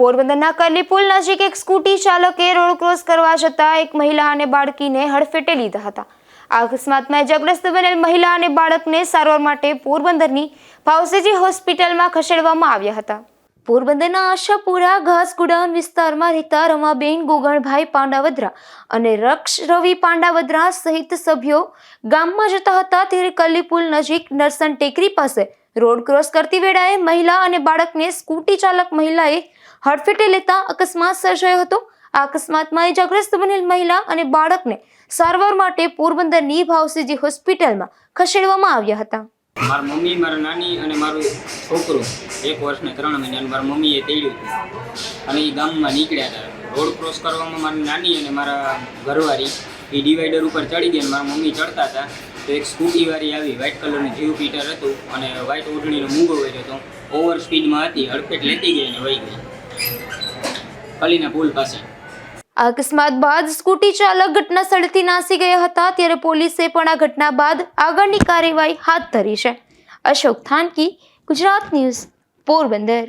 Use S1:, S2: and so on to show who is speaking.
S1: પોરબંદરના કરલીપુલ નજીક એક સ્કૂટી ચાલકે રોડ ક્રોસ કરવા જતા એક મહિલા અને બાળકીને હડફેટે લીધા હતા. આ અકસ્માતમાં ઇજાગ્રસ્ત બનેલ મહિલા અને બાળકને સારવાર માટે પોરબંદરની ભાવસેજી હોસ્પિટલમાં ખસેડવામાં આવ્યા હતા. પોરબંદરના આશાપુરા ઘાસ ગુડાઉન વિસ્તારમાં રહેતા રમાબેન ગોગણભાઈ પાંડાવદરા અને રક્ષ રવિ પાંડાવદરા સહિત સભ્યો ગામમાં જતા હતા ત્યારે કલ્લીપુલ નજીક નરસન ટેકરી પાસે રોડ ક્રોસ કરતી વેળાએ મહિલા અને બાળકને સ્કૂટી ચાલક મહિલાએ હડફેટે લેતા અકસ્માત સર્જાયો હતો. આ અકસ્માતમાં ઇજાગ્રસ્ત બનેલ મહિલા અને બાળકને સારવાર માટે પોરબંદરની ભાવસીજી હોસ્પિટલમાં ખસેડવામાં આવ્યા હતા.
S2: મારા મમ્મી, મારા નાની અને મારું છોકરું એક વર્ષને ત્રણ મહિના અને મારા મમ્મીએ તેડ્યું હતું. અને એ ગામમાં નીકળ્યા હતા. રોડ ક્રોસ કરવામાં મારી નાની અને મારા ઘરવાળી એ ડિવાઈડર ઉપર ચડી ગઈ અને મારા મમ્મી ચડતા હતા. તો એક સ્કૂટીવાળી આવી વ્હાઇટ કલરનું જીવ પીટર હતું અને વ્હાઇટ ઓઢણીનો મૂગો વર્યો હતો. ઓવર સ્પીડમાં હતી, હડફેટ લેતી ગઈ અને વહી ગઈ. કલીના પુલ પાસે.
S1: આ અકસ્માત બાદ સ્કૂટી ચાલક ઘટના સ્થળેથી નાસી ગયા હતા, ત્યારે પોલીસે પણ આ ઘટના બાદ આગળની કાર્યવાહી હાથ ધરી છે. અશોક થાનકી, ગુજરાત ન્યૂઝ, પોરબંદર.